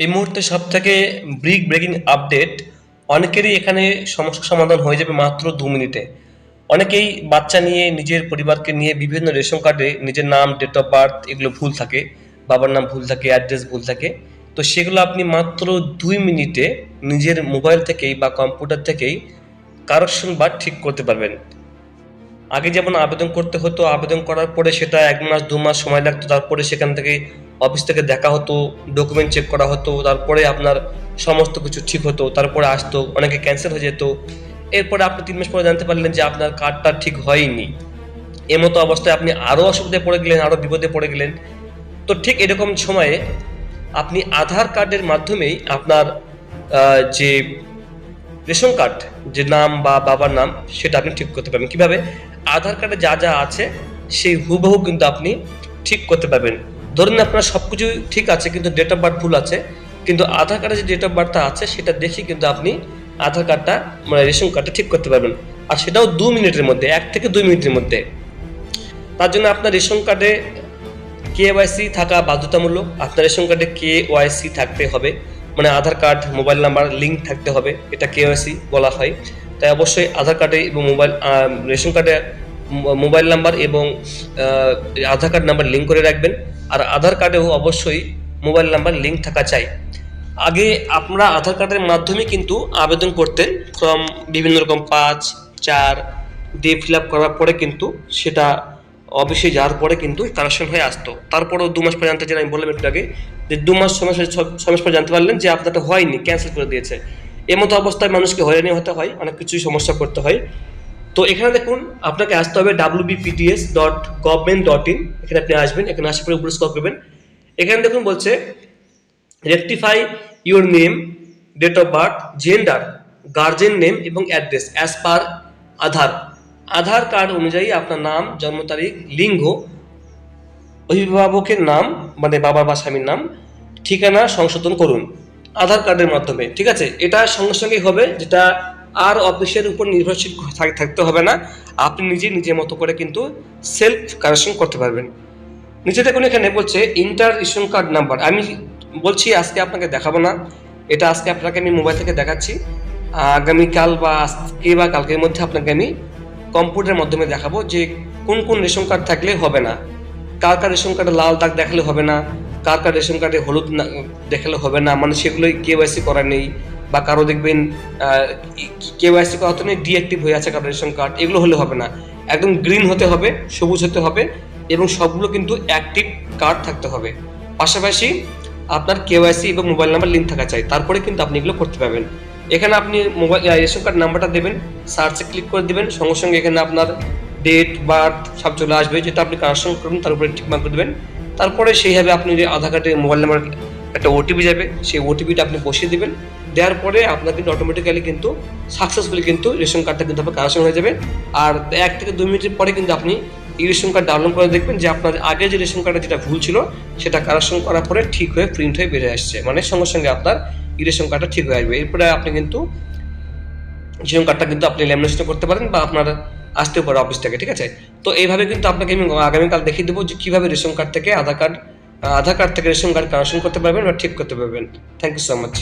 এই মুহূর্তে সব থেকে ব্রিক ব্রেকিং আপডেট অনেকেরই এখানে সমস্যা সমাধান হয়ে যাবে মাত্র দু মিনিটে। অনেকেই বাচ্চা নিয়ে নিজের পরিবারকে নিয়ে বিভিন্ন রেশন কার্ডে নিজের নাম ডেট অফ বার্থ এগুলো ভুল থাকে, বাবার নাম ভুল থাকে অ্যাড্রেস ভুল থাকে। তো সেগুলো আপনি মাত্র দুই মিনিটে নিজের মোবাইল থেকেই বা কম্পিউটার থেকেই কারেকশন বা ঠিক করতে পারবেন। আগে যেমন আবেদন করতে হতো, আবেদন করার পরে সেটা এক মাস, দু মাস সময় লাগতো, তারপরে সেখান থেকে অফিস থেকে দেখা হতো ডকুমেন্ট চেক করা হতো, তারপরে আপনার সমস্ত কিছু ঠিক হতো, তারপরে আসতো, অনেকে ক্যান্সেল হয়ে যেত। এরপরে আপনি তিন মাস পরে জানতে পারলেন যে আপনার কার্ডটা ঠিক হয়নি। এ মতো অবস্থায় আপনি আরও অসুবিধায় পড়ে গেলেন, আরও বিপদে পড়ে গেলেন। তো ঠিক এরকম সময়ে আপনি আধার কার্ডের মাধ্যমেই আপনার যে রেশন কার্ড, যে নাম বা বাবার নাম, সেটা আপনি ঠিক করতে পারবেন। কীভাবে? আধার কার্ডে যা যা আছে, সেই হুবহু কিন্তু আপনি ঠিক করতে পারবেন। ধরুন আপনার সব কিছু ঠিক আছে, কিন্তু ডেট অফ বার্থ ভুল আছে, কিন্তু আধার কার্ডে যে ডেট অফ বার্থটা আছে, সেটা দেখে কিন্তু আপনি আধার কার্ডটা মানে রেশন কার্ডটা ঠিক করতে পারবেন। আর সেটাও দু মিনিটের মধ্যে, এক থেকে দুই মিনিটের মধ্যে। তার জন্য আপনার রেশন কার্ডে কে ওয়াইসি থাকা বাধ্যতামূলক, আপনার রেশন কার্ডে কে ওয়াইসি থাকতে হবে। মানে Aadhaar card mobile number link থাকতে হবে, এটা কে ওয়াইসি বলা হয়। তাই অবশ্যই আধার কার্ডে এবং মোবাইল রেশন কার্ডে মোবাইল নাম্বার এবং আধার কার্ড নাম্বার লিঙ্ক করে রাখবেন। আর আধার কার্ডেও অবশ্যই মোবাইল নাম্বার লিঙ্ক থাকা চাই। আগে আপনারা আধার কার্ডের মাধ্যমে কিন্তু আবেদন করতেন। ফর্ম বিভিন্ন রকম পাঁচ, চার দিয়ে ফিল আপ করার পরে কিন্তু সেটা অফিসে যাওয়ার পরে কিন্তু কারেকশন হয়ে আসতো। তারপরেও দু মাস পরে জানতে চাই আমি বললাম একটু আগে, যে দু মাস, ছয় মাস পরে জানতে পারলেন যে আপনারটা হয়নি, ক্যান্সেল করে দিয়েছে। এর মতো অবস্থায় মানুষকে হয়রানি হতে হয়, অনেক কিছুই সমস্যা করতে হয়। তো এখানে দেখুন, আপনাকে আসতে হবে W BPDS dot government dot in এখানে আপনি আসবেন, এখানে আসার পরে উপরে স্কল করবেন। এখানে দেখুন বলছে rectify your name date of birth gender guardian name এবং address as per Aadhaar. Aadhaar card অনুযায়ী আপনার নাম, জন্ম তারিখ, লিঙ্গ, অভিভাবকের নাম মানে বাবা বা স্বামীর নাম, ঠিকানা সংশোধন করুন। আধার কার্ডের মাধ্যমে, ঠিক আছে? এটা সঙ্গে সঙ্গে হবে, যেটা আর অফিসের উপর নির্ভরশীল থাকতে হবে না। আপনি নিজে নিজের মতো করে কিন্তু সেলফ কারেকশন করতে পারবেন। নিচে দেখুন এখানে বলছে ইন্টার রেশন কার্ড নাম্বার আমি বলছি আজকে আপনাকে দেখাবো না। এটা আজকে আপনাকে আমি মোবাইল থেকে দেখাচ্ছি। আগামীকাল বা আজকে বা কালকের মধ্যে আপনাকে আমি কম্পিউটারের মাধ্যমে দেখাবো যে কোন কোন রেশন কার্ড থাকলে হবে না। কার কার রেশন কার্ডে লাল দাগ দেখালে হবে না। কার কার রেশন কার্ডে হলুদ দেখালে হবে না। মানে সেগুলোই কেওয়াইসি করা নেই। বা কারও দেখবেন কেওয়াইসি করা নেই ডিঅ্যাক্টিভ হয়ে আছে কারও রেশন কার্ড, এগুলো হলে হবে না। একদম গ্রিন হতে হবে, সবুজ হতে হবে এবং সবগুলো কিন্তু অ্যাক্টিভ কার্ড থাকতে হবে। পাশাপাশি আপনার কেওয়াইসি এবং মোবাইল নাম্বার লিঙ্ক থাকা চাই, তারপরে কিন্তু আপনি এগুলো করতে পারবেন। এখানে আপনি মোবাইল রেশন কার্ড নাম্বারটা দেবেন, সার্চে ক্লিক করে দেবেন, সঙ্গে সঙ্গে এখানে আপনার ডেট, বার্থ, সব চলে আসবে, যেটা আপনি কানেকশন করবেন, তার উপরে টিক মার্ক করে দেবেন। তারপরে সেইভাবে আপনি যে আধার কার্ডের মোবাইল নাম্বার একটা ওটিপি যাবে, সেই ওটিপিটা আপনি বসিয়ে দেবেন। দেওয়ার পরে আপনার কিন্তু অটোমেটিক্যালি কিন্তু সাকসেসফুলি কিন্তু রেশন কার্ডটা কিন্তু আপনার কানেকশন হয়ে যাবে। আর এক থেকে দুই মিনিটের পরে কিন্তু আপনি এই রেশন কার্ড ডাউনলোড করে দেখবেন যে আপনার আগে যে রেশন কার্ডে যেটা ভুল ছিল, সেটা কারেকশন করার পরে ঠিক হয়ে প্রিন্ট হয়ে বেরিয়ে আসছে। মানে সঙ্গে সঙ্গে আপনার এই রেশন কার্ডটা ঠিক হয়ে আসবে। এরপরে আপনি কিন্তু রেশন কার্ডটা কিন্তু আপনি ল্যামিনেশন করতে পারেন বা আপনার আসতেও পারে অফিস থেকে, ঠিক আছে? তো এইভাবে কিন্তু আপনাকে আমি আগামীকাল দেখিয়ে দেবো যে কীভাবে রেশন কার্ড থেকে আধার কার্ড আধার কার্ড থেকে রেশন কার্ড কানেকশন করতে পারবেন বা ঠিক করতে পারবেন। Thank you so much